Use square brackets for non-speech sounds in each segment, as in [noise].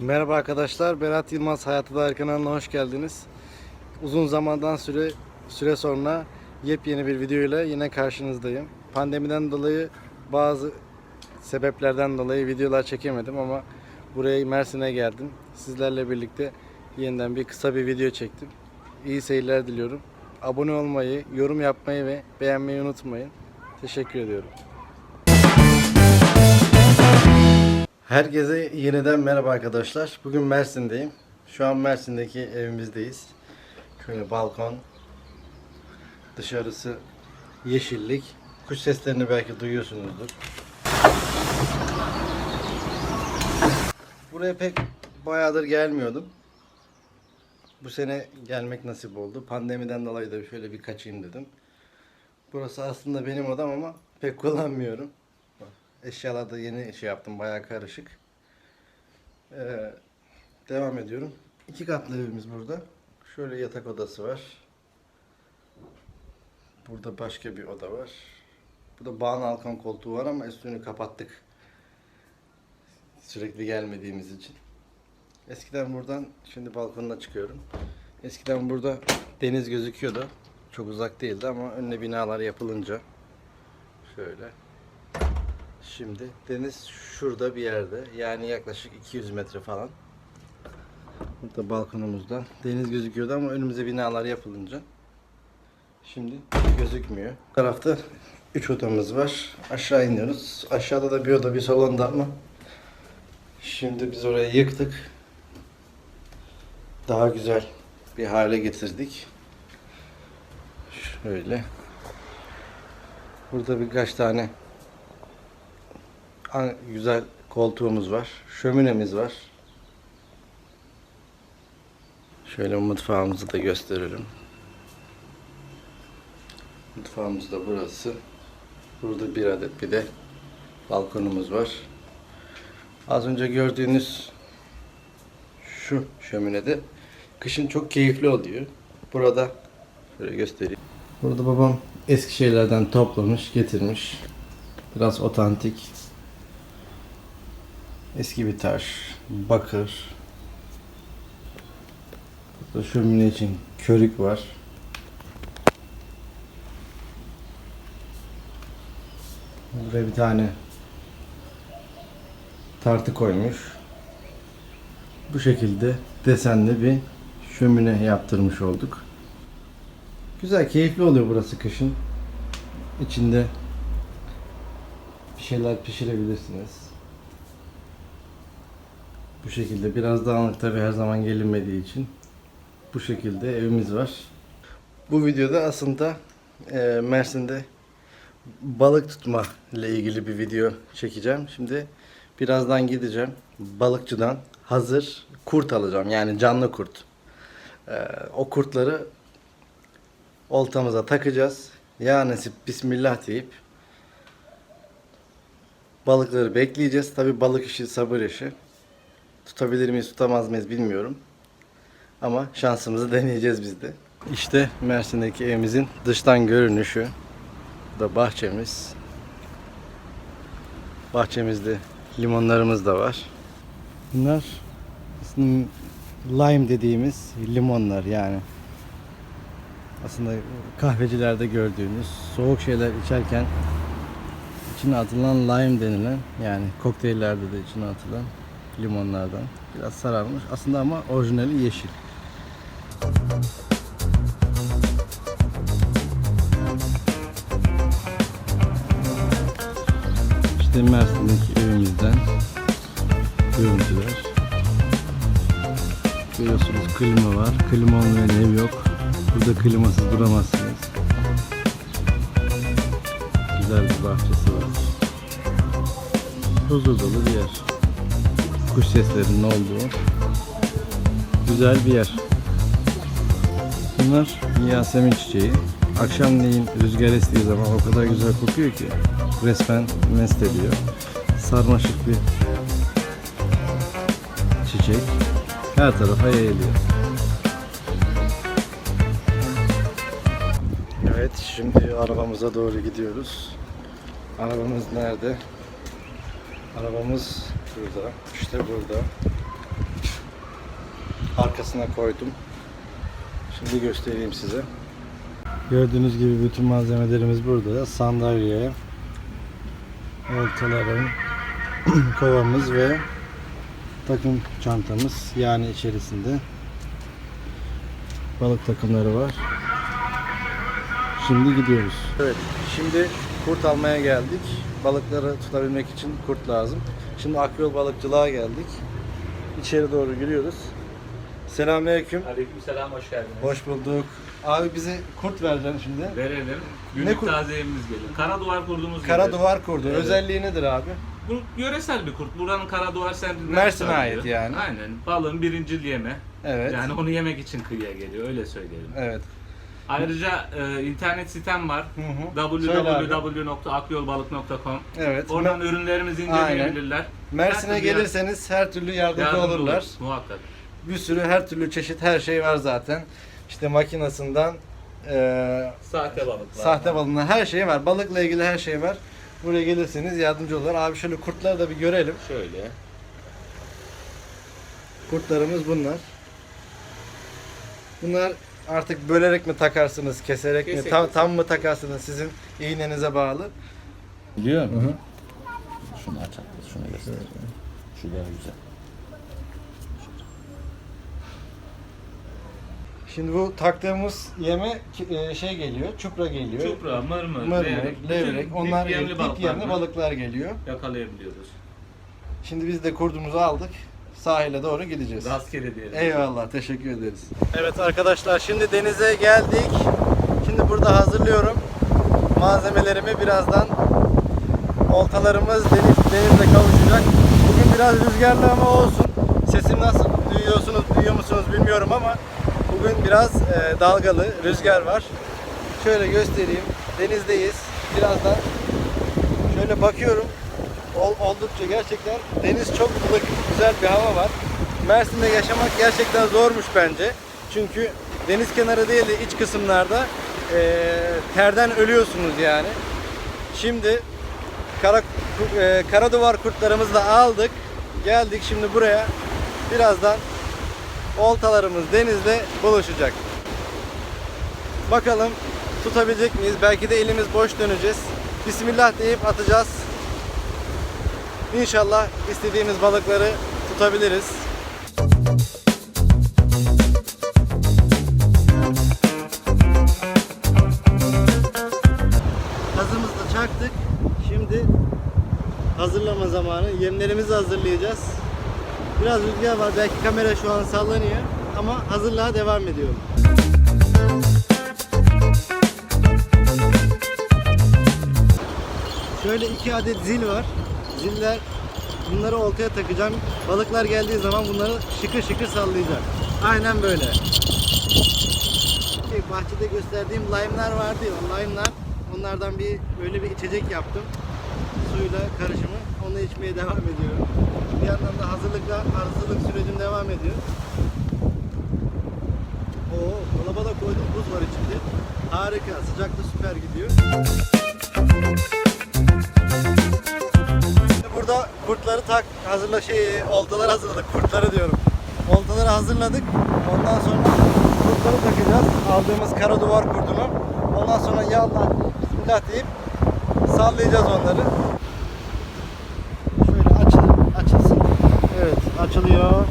Merhaba arkadaşlar, Berat Yılmaz Hayatı Dair kanalına hoş geldiniz. Uzun zamandan süre süre sonra yepyeni bir video ile yine karşınızdayım. Pandemiden dolayı bazı sebeplerden dolayı videolar çekemedim ama buraya Mersin'e geldim. Sizlerle birlikte yeniden bir kısa bir video çektim. İyi seyirler diliyorum. Abone olmayı, yorum yapmayı ve beğenmeyi unutmayın. Teşekkür ediyorum. Herkese yeniden merhaba arkadaşlar. Bugün Mersin'deyim. Şu an Mersin'deki evimizdeyiz. Şöyle balkon. Dışarısı yeşillik. Kuş seslerini belki duyuyorsunuzdur. Buraya pek bayağıdır gelmiyordum. Bu sene gelmek nasip oldu. Pandemiden dolayı da şöyle bir kaçayım dedim. Burası aslında benim odam ama pek kullanmıyorum. Eşyalar da yeni şey yaptım. Bayağı karışık. Ee, devam ediyorum. İki katlı evimiz burada. Şöyle yatak odası var. Burada başka bir oda var. Burada bağlı alkan koltuğu var ama üstünü kapattık. Sürekli gelmediğimiz için. Eskiden buradan, şimdi balkonuna çıkıyorum. Eskiden burada deniz gözüküyordu. Çok uzak değildi ama önüne binalar yapılınca şöyle Şimdi deniz şurada bir yerde. Yani yaklaşık 200 metre falan. Burada balkonumuzdan deniz gözüküyordu ama önümüze binalar yapılınca şimdi gözükmüyor. Bu tarafta 3 odamız var. Aşağı iniyoruz. Aşağıda da bir oda bir salon da ama şimdi biz orayı yıktık. Daha güzel bir hale getirdik. Şöyle. Burada birkaç tane An- güzel koltuğumuz var. Şöminemiz var. Şöyle mutfağımızı da gösterelim. Mutfağımız da burası. Burada bir adet bir de balkonumuz var. Az önce gördüğünüz şu şöminede kışın çok keyifli oluyor. Burada şöyle göstereyim. Burada babam eski şeylerden toplamış, getirmiş. Biraz otantik, Eski bir taş, bakır. Burada şömine için körük var. Buraya bir tane tartı koymuş. Bu şekilde desenli bir şömine yaptırmış olduk. Güzel, keyifli oluyor burası kışın. İçinde bir şeyler pişirebilirsiniz. Bu şekilde biraz dağınık tabi her zaman gelinmediği için bu şekilde evimiz var. Bu videoda aslında e, Mersin'de balık tutma ile ilgili bir video çekeceğim. Şimdi birazdan gideceğim balıkçıdan hazır kurt alacağım yani canlı kurt. E, o kurtları oltamıza takacağız. Ya nasip bismillah deyip balıkları bekleyeceğiz. Tabi balık işi sabır işi. Tutabilir miyiz, tutamaz mıyız bilmiyorum. Ama şansımızı deneyeceğiz biz de. İşte Mersin'deki evimizin dıştan görünüşü. Bu da bahçemiz. Bahçemizde limonlarımız da var. Bunlar aslında lime dediğimiz limonlar yani. Aslında kahvecilerde gördüğünüz soğuk şeyler içerken içine atılan lime denilen yani kokteyllerde de içine atılan limonlardan. Biraz sararmış. Aslında ama orijinali yeşil. İşte Mersin'deki evimizden görüntüler. Görüyorsunuz klima var. Klima olmayan ev yok. Burada klimasız duramazsınız. Güzel bir bahçesi var. Huzur dolu bir yer kuş seslerinin olduğu güzel bir yer. Bunlar Yasemin çiçeği. Akşamleyin rüzgar estiği zaman o kadar güzel kokuyor ki resmen mest ediyor. Sarmaşık bir çiçek. Her tarafa yayılıyor. Evet şimdi arabamıza doğru gidiyoruz. Arabamız nerede? Arabamız burada. İşte burada. arkasına koydum. Şimdi göstereyim size. Gördüğünüz gibi bütün malzemelerimiz burada. Sandalye, oltalarım, [clears throat] kovamız ve takım çantamız yani içerisinde balık takımları var. Şimdi gidiyoruz. Evet, şimdi kurt almaya geldik. Balıkları tutabilmek için kurt lazım. Şimdi akyol balıkçılığa geldik. İçeri doğru giriyoruz. Selamünaleyküm. Aleykümselam hoş geldiniz. Hoş bulduk. Abi bize kurt vereceksin şimdi. Verelim. Günlük kurt? tazeyemiz geliyor. Kara duvar kurdumuz Kara gelir. duvar kurdu. Evet. Özelliği nedir abi? Bu yöresel bir kurt. Buranın kara duvar semtinden Mersin'e ait yani. Aynen. Balığın birincil yeme. Evet. Yani onu yemek için kıyıya geliyor öyle söyleyelim. Evet. Ayrıca e, internet sitem var. Www.akyolbalık.com Evet. Oradan ürünlerimizi inceleyebilirler. Mersin'e Her türlü gelirseniz her türlü yardımcı yardımcı olurlar. oluruz, Muhakkak. Bir sürü her türlü çeşit her şey var zaten. İşte makinasından eee Sahte balıklar. sahte balığına her şey var. Balıkla ilgili her şey var. Buraya gelirseniz yardımcı olurlar. Abi şöyle kurtları da bir görelim. Şöyle. Kurtlarımız bunlar. Bunlar artık bölerek mi takarsınız, keserek mi, Kesek, tam, tam mı takarsınız sizin iğnenize bağlı. Biliyor musun? Şunu aç şunu göster. Şu daha güzel. Şimdi bu taktığımız yeme e, şey geliyor, çupra geliyor. Çupra, mırmır, Mırmır, levrek. levrek. Onlar dip yemli dip balıklar yemli balıklar geliyor. yakalayabiliyoruz. Şimdi biz de kurdumuzu aldık. Sahile doğru gideceğiz. Rastgele diyelim. Eyvallah, teşekkür ederiz. Evet arkadaşlar, şimdi denize geldik. Şimdi burada hazırlıyorum malzemelerimi. Birazdan oltalarımız deniz, denizle kavuşacak. Bugün biraz rüzgarlı ama olsun. Sesim nasıl duyuyorsunuz, duyuyor musunuz bilmiyorum ama bugün biraz e, dalgalı, rüzgar var. Şöyle göstereyim. Denizdeyiz. Birazdan şöyle bakıyorum. Ol- oldukça gerçekten deniz çok ılık, güzel bir hava var. Mersin'de yaşamak gerçekten zormuş bence. Çünkü deniz kenarı değil de iç kısımlarda eee, terden ölüyorsunuz yani. Şimdi kara, eee, kara duvar kurtlarımızı da aldık. Geldik şimdi buraya. Birazdan oltalarımız denizde buluşacak. Bakalım tutabilecek miyiz? Belki de elimiz boş döneceğiz. Bismillah deyip atacağız. İnşallah istediğimiz balıkları tutabiliriz. Gazımızı da çaktık. Şimdi hazırlama zamanı. Yemlerimizi hazırlayacağız. Biraz rüzgar var. Belki kamera şu an sallanıyor. Ama hazırlığa devam ediyorum. Şöyle iki adet zil var. Ziller bunları oltaya takacağım. Balıklar geldiği zaman bunları şıkır şıkır sallayacak. Aynen böyle. Şey, bahçede gösterdiğim lime'lar vardı ya, lime'lar. Onlardan bir böyle bir içecek yaptım. Suyla karışımı. Onu içmeye [laughs] devam ediyorum. Bir yandan da hazırlıkla hazırlık sürecim devam ediyor. Oo, dolaba da koydum. Buz var içinde. Harika. Sıcakta süper gidiyor. Burada kurtları tak hazırla şey oltaları hazırladık kurtları diyorum. Oltaları hazırladık. Ondan sonra kurtları takacağız. Aldığımız kara duvar kurdunu. Ondan sonra ya Allah bismillah deyip sallayacağız onları. Şöyle açıl, açılsın. Evet açılıyor.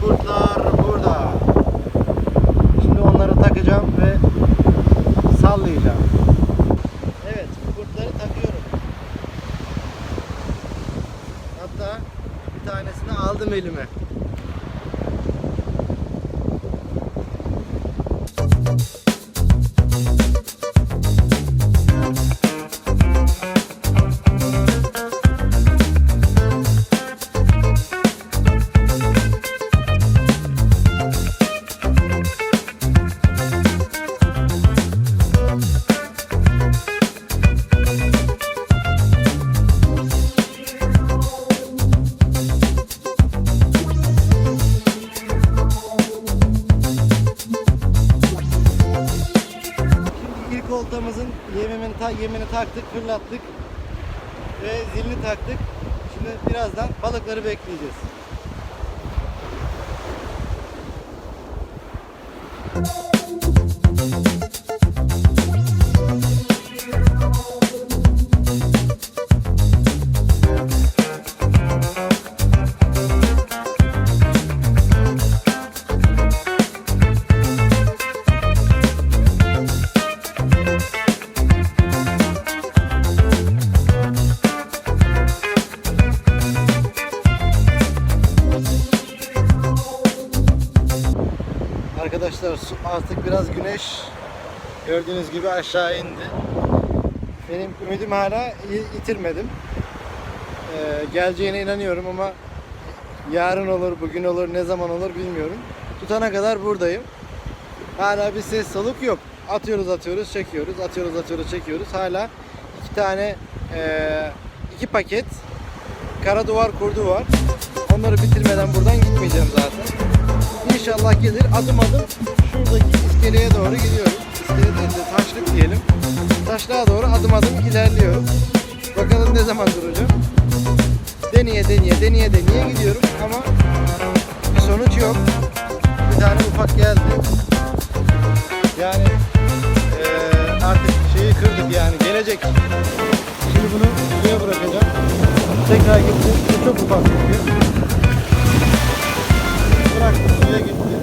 Kurtlar burada. Şimdi onları takacağım ve sallayacağım. Evet kurtları takıyorum. Hatta bir tanesini aldım elime. Şimdi yemini taktık, fırlattık ve zilini taktık. Şimdi birazdan balıkları bekleyeceğiz. Arkadaşlar artık biraz güneş gördüğünüz gibi aşağı indi. Benim ümidim hala yi- yitirmedim. Ee, geleceğine inanıyorum ama yarın olur, bugün olur, ne zaman olur bilmiyorum. Tutana kadar buradayım. Hala bir ses soluk yok. Atıyoruz atıyoruz çekiyoruz, atıyoruz atıyoruz çekiyoruz. Hala iki tane eee, iki paket kara duvar kurdu var. Onları bitirmeden buradan gitmeyeceğim zaten. İnşallah gelir adım adım şuradaki iskeleye doğru gidiyoruz. İskele değil de taşlık diyelim. Taşlığa doğru adım adım ilerliyorum. Bakalım ne zaman duracağım. Deneye deneye deneye deneye gidiyorum ama bir sonuç yok. Bir tane ufak geldi. Yani eee, artık şeyi kırdık yani gelecek. Şimdi bunu suya bırakacağım. Tekrar gittim. Bu çok ufak çünkü. Suya gitti.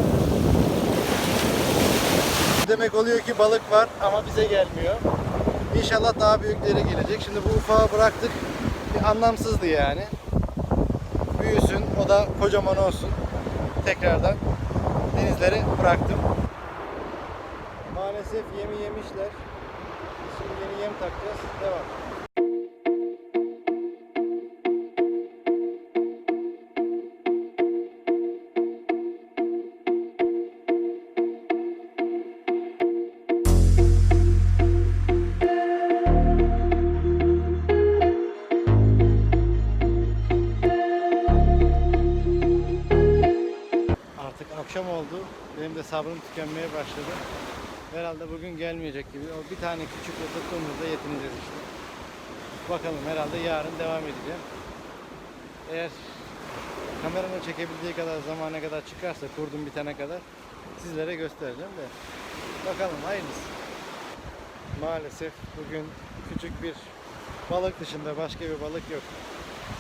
Demek oluyor ki balık var ama bize gelmiyor. İnşallah daha büyükleri gelecek. Şimdi bu ufağı bıraktık. Bir anlamsızdı yani. Büyüsün, o da kocaman olsun. Tekrardan denizlere bıraktım. Maalesef yemi yemişler. Şimdi yeni yem takacağız. Devam. Akşam oldu. Benim de sabrım tükenmeye başladı. Herhalde bugün gelmeyecek gibi. O bir tane küçük tuttuğumuzda yetineceğiz işte. Bakalım herhalde yarın devam edeceğim. Eğer kameranın çekebildiği kadar zamana kadar çıkarsa kurdum bitene kadar sizlere göstereceğim de. Bakalım hayırlısı. Maalesef bugün küçük bir balık dışında başka bir balık yok.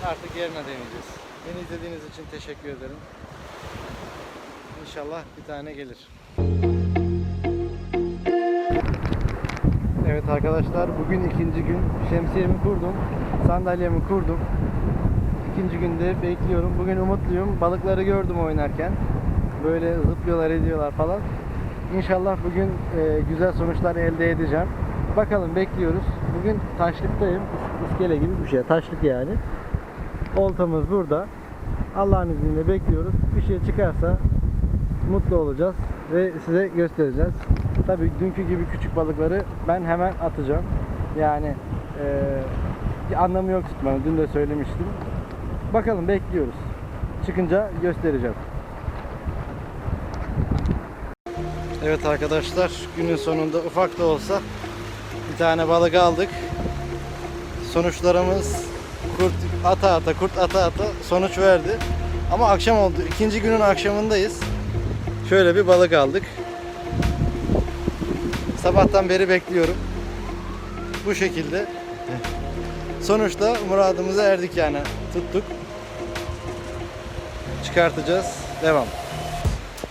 Artık yerine deneyeceğiz. Beni izlediğiniz için teşekkür ederim. İnşallah bir tane gelir. Evet arkadaşlar bugün ikinci gün. Şemsiyemi kurdum. Sandalyemi kurdum. İkinci günde bekliyorum. Bugün umutluyum. Balıkları gördüm oynarken. Böyle zıplıyorlar ediyorlar falan. İnşallah bugün e, güzel sonuçlar elde edeceğim. Bakalım bekliyoruz. Bugün taşlıktayım. İs- İskele gibi bir şey. Taşlık yani. Oltamız burada. Allah'ın izniyle bekliyoruz. Bir şey çıkarsa mutlu olacağız ve size göstereceğiz. Tabii dünkü gibi küçük balıkları ben hemen atacağım. Yani bir anlamı yok tutmanın. Dün de söylemiştim. Bakalım bekliyoruz. Çıkınca göstereceğim. Evet arkadaşlar günün sonunda ufak da olsa bir tane balık aldık. Sonuçlarımız kurt ata ata kurt ata ata sonuç verdi. Ama akşam oldu. İkinci günün akşamındayız. Şöyle bir balık aldık. Sabahtan beri bekliyorum. Bu şekilde. Sonuçta muradımıza erdik yani. Tuttuk. Çıkartacağız. Devam.